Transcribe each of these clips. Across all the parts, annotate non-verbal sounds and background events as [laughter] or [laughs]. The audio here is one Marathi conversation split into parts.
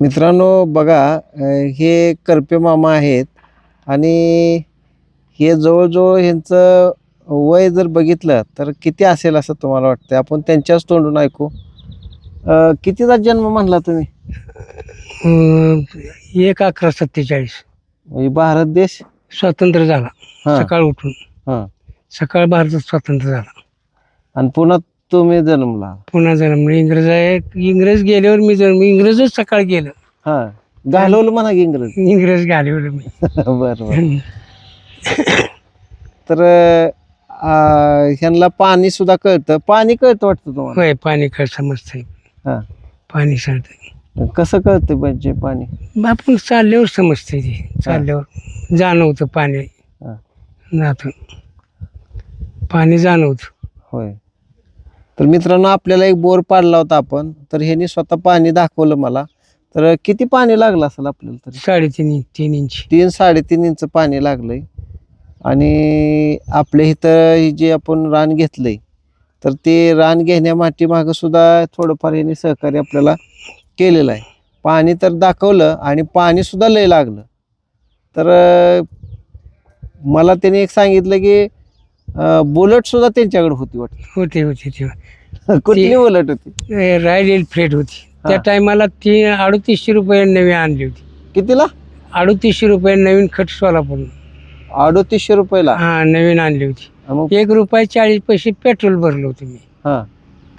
मित्रांनो बघा हे करपे मामा आहेत आणि हे जवळजवळ ह्यांचं वय जर बघितलं तर किती असेल असं तुम्हाला वाटतं आपण त्यांच्याच तोंडून ऐकू. अ, कितीचा जन्म म्हणला तुम्ही? अं, एक अकरा सत्तेचाळीस. म्हणजे भारत देश? स्वातंत्र्य झाला. हा. सकाळ उठून. हा. सकाळ भारत स्वातंत्र्य झाला. आणि पुन्हा तुम्ही जन्मला? पुन्हा जन्म. इंग्रज आहे. इंग्रज गेल्यावर मी जन्म इंग्रजच सकाळ गेलं. हा. घालवलं म्हणा की इंग्रज? इंग्रज गेल्यावर मी. [laughs] बरं बरं. तर अ, ह्यांना पाणी सुद्धा कळतं. पाणी कळतं वाटतं तुम्हाला? होय पाणी कळ समजतंय हा. पाणी सांगतंय कसं कळतं म्हणजे पाणी? आपण चालल्यावर समजतंय ते. चालल्यावर जाणवतं पाणी. हा. जात. पाणी जाणवतं. होय. तर मित्रांनो आपल्याला एक बोर पाडला होता आपण. तर ह्यांनी स्वतः पाणी दाखवलं मला. तर किती पाणी लागलं असेल आपल्याला तरी? साडेतीन इंच तीन इंच. तीन साडेतीन इंच पाणी लागलंय. आणि आपल्या इथं हे जे आपण रान घेतलंय तर ते रान घेण्यामाठी मागं सुद्धा थोडंफार यांनी सहकार्य आपल्याला केलेलं आहे. पाणी तर दाखवलं आणि पाणी सुद्धा लय लागलं. तर अं, मला त्याने एक सांगितलं की बुलेट सुद्धा त्यांच्याकडे होती वाटतं. होते होते ते कुठली बुलेट होती? रॉयल एनफिल्ड होती. त्या. टायमाला ती अडतीसशे रुपये नवी आणली होती. कितीला? अडतीसशे रुपये नवीन खट सोलापूर अडोतीसशे रुपयाला? हा नवीन आणली होती. मग? एक रुपये चाळीस पैसे पेट्रोल भरलं होतं मी. हा.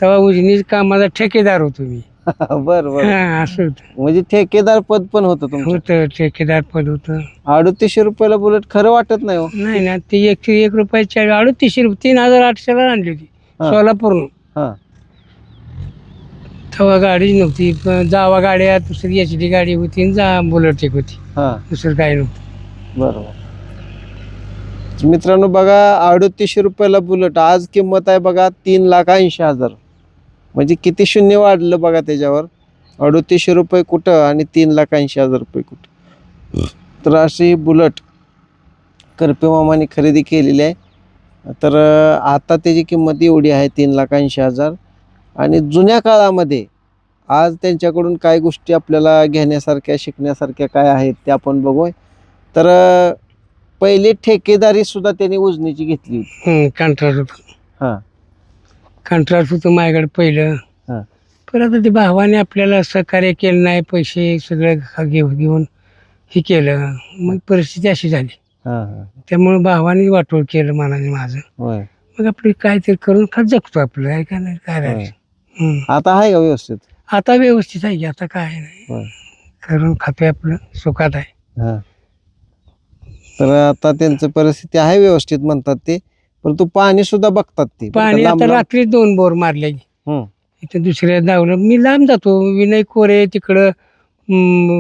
तेव्हा उजनीच कामाचा ठेकेदार होतो मी. [laughs] बर बर. हा, असं होतं. म्हणजे ठेकेदार पद पण होतं तुमचं? होतं ठेकेदार पद होतं. अडतीसशे रुपयाला बुलेट खरं वाटत नाही हो. नाही ना ती एकशे एक रुपये चाळीस अडतीसशे रुपये तीन हजार आठशेला आणली होती हा. सोलापूरहून. हा. तेव्हा गाडीच नव्हती जावा गाड्या दुसरी एच डी गाडी होती आणि जा बुलेट एक होती. हा. दुसरं काही नव्हतं. बरोबर. मित्रांनो बघा अडतीसशे रुपयाला बुलेट आज किंमत आहे बघा तीन लाख ऐंशी हजार. म्हणजे किती शून्य वाढलं बघा त्याच्यावर? अडतीसशे रुपये कुठं आणि तीन लाख ऐंशी हजार रुपये कुठं? तर अशी ही बुलेट करपे मामाने खरेदी केलेली आहे. तर आता त्याची किंमत एवढी आहे तीन लाख ऐंशी हजार. आणि जुन्या काळामध्ये आज त्यांच्याकडून काय गोष्टी आपल्याला घेण्यासारख्या शिकण्यासारख्या काय आहेत ते आपण बघूय. तर पहिली ठेकेदारी सुद्धा त्यांनी उजनीची घेतली हां. कंत्राट होतं माझ्याकडे पहिलं. हां. पण आता ते भावाने आपल्याला सहकार्य केलं नाही पैसे सगळं खा- घेऊन घेऊन हे केलं. मग परिस्थिती अशी झाली. हां हां. त्यामुळे भावाने वाटोळ केलं मनाने माझं. होय. मग आपलं काहीतरी करून खा जगतो आपलं. आहे का नाही? काय होय. राहायचं? हम्म. आता आहे का व्यवस्थित? आता व्यवस्थित आहे की आता काय नाही. होय. करून खातोय आपलं. सुखात आहे. हां. तर आता त्यांचं परिस्थिती आहे व्यवस्थित म्हणतात ते. परंतु पाणी सुद्धा बघतात ते. पाणी आता लांब. रात्री दोन बोर मारले. हम्म. इथं दुसऱ्या धावलं मी लांब जातो. विनय कोरे तिकडं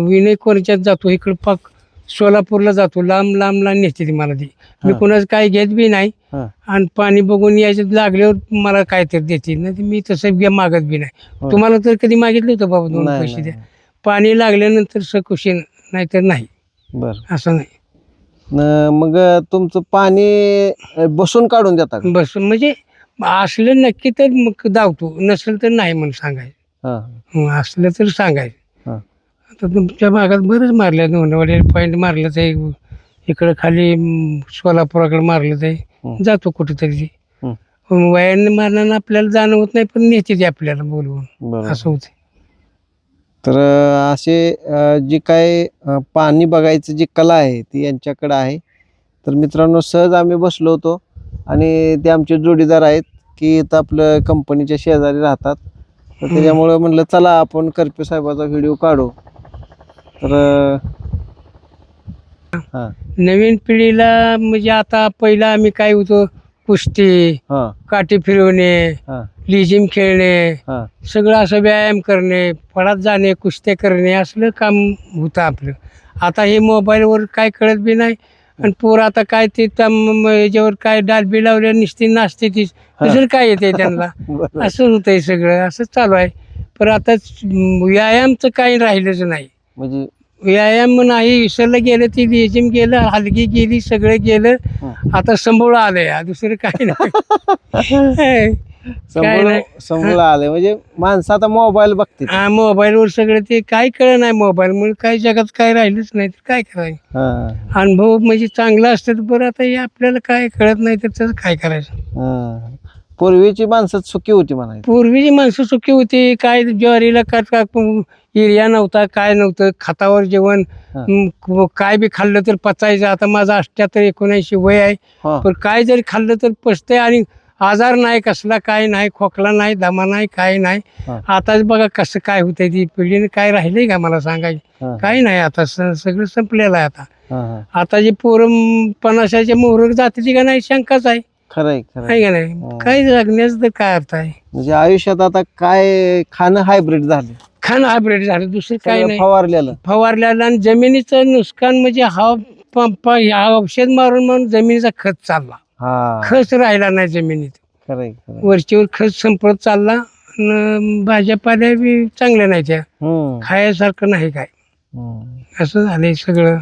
विनय कोरेच्यात जातो. इकडं पाक सोलापूरला जातो. लांब लांब लांब नेते ती मला ती. मी हा. कोणाचं काही घेत बी नाही. हां. आणि पाणी बघून यायचं लागल्यावर मला काहीतरी देते. नाही तर मी तसं बी मागत बी नाही. होय. तुम्हाला तर कधी मागितलं होतं बाबा दोन नाही, पैसे नाही, द्या. पाणी लागल्यानंतर सकुशी नाहीतर नाही. बरं. असं नाही. न- मग तुमचं पाणी अं, बसून काढून देता का? बस म्हणजे असलं नक्की तर मग धावतो नसेल तर नाही म्हणून सांगायचं. हां. हं, असलं तर सांगायचं. हां. आता तुमच्या भागात बरंच मारलं दोनवाडी पॉईंट मारलं ते इकडं खाली म, सोलापुराकडे मारलं ते. हं. जातो कुठेतरी हं. वयाने मारण्यानं आपल्याला जाणवत नाही पण नेते ते आपल्याला बोलवून. बरोबर. असं होते तर असे जे काय पाणी बघायचं जी कला आहे ती यांच्याकडे आहे. तर मित्रांनो सहज आम्ही बसलो होतो आणि ते आमचे जोडीदार आहेत की इथं आपलं कंपनीच्या शेजारी राहतात. तर त्याच्यामुळं म्हणलं चला आपण करपे साहेबाचा व्हिडिओ काढू. तर हां. नवीन पिढीला म्हणजे आता पहिला आम्ही काय होतो कुस्ती हां. काठी फिरवणे हां. लिजिम खेळणे हां. सगळं असं व्यायाम करणे फळात जाणे कुस्त्या करणे असलं काम होतं आपलं. आता हे मोबाईलवर काय कळत बी नाही आणि पोरं आता काय ते तम याच्यावर काय डालबी लावल्या निसती नाचते ती. दुसरं काय येते त्यांना. [laughs] असं होतंय सगळं असंच चालू आहे. पण आता व्यायामचं काही राहिलंच नाही. म्हणजे व्यायाम नाही विसरलं गेलं ती लेजिम गेलं हलगी गेली सगळं गेलं. आता संभळ आलंय दुसरं काही नाही. [laughs] नाही. समोर आले म्हणजे माणसं आता मोबाईल बघते हा मोबाईलवर सगळं ते काय कळ नाही मोबाईलमुळे काय जगात काय राहिलंच नाही तर काय करायचं? अनुभव म्हणजे चांगला असतं तर बरं आता हे आपल्याला काय कळत नाही तर त्याचं काय करायचं. पूर्वीची माणसं सुखी होती म्हणायची पूर्वीची माणसं सुखी होती काय ज्वारीला का का- एरिया नव्हता काय नव्हतं खतावर जेवण हा. म, काय बी खाल्लं तर पचायचं आता माझा अठ्ठ्याहत्तर एकोणऐंशी वय आहे हा. पण काय जरी खाल्लं तर पचतंय आणि आजार नाही कसला काय नाही खोकला नाही दमा नाही काय नाही हा. आताच बघा कसं काय होतंय ती पिढीने काय राहिलंय का मला सांगायचं हा, काही नाही आता स- सगळं संपलेलं आहे आता हा, हा. आता जे पोरं पन्नासाच्या मोहर जातीची का नाही शंकाच आहे खरंय खरंय. आहे का नाही? काही जगण्याचं तर काय अर्थ आहे? म्हणजे आयुष्यात आता काय खाणं हायब्रिड झालं? खाणं हायब्रिड झालं दुसरं काही सगळं नाही. फवारलेलं. फवारल्याला आणि जमिनीचं नुकसान म्हणजे हा पंप हा औषध मारून मारून जमिनीचा खत चालला. हा. खत राहिला नाही जमिनीत. खरंय खरंय. वरचीवर खत संपत चालला न भाज्या पाल्या बी चांगल्या नाही त्या. हम्म, खायासारखं नाही काय. हम्म. असं झालंय सगळं.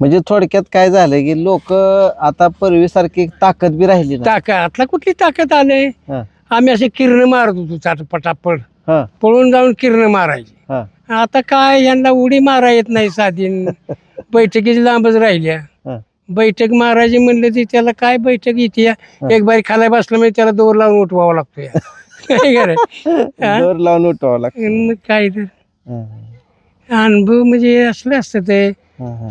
म्हणजे थोडक्यात काय झालंय की लोक आता पूर्वीसारखी ताकद बी राहिली ताकद आतला कुठली ताकद आले हा, आम्ही असे किरण मारत होतो चाट पटापट. हा, पळून जाऊन किरण मारायची. हा, आता काय यांना उडी मारा येत नाही साधी [laughs] बैठकीची लांबच राहिल्या. हा. बैठक मारायची म्हणलं ती त्याला काय बैठक येते या? एक बारी खाली बसलं म्हणजे त्याला दोर लावून उठवावं लागतो या. [laughs] काय करायचं? हा? जोर लावून उठवावं लागतं मग काय तर. हा, अनुभव म्हणजे असले असतं ते. हा, हा.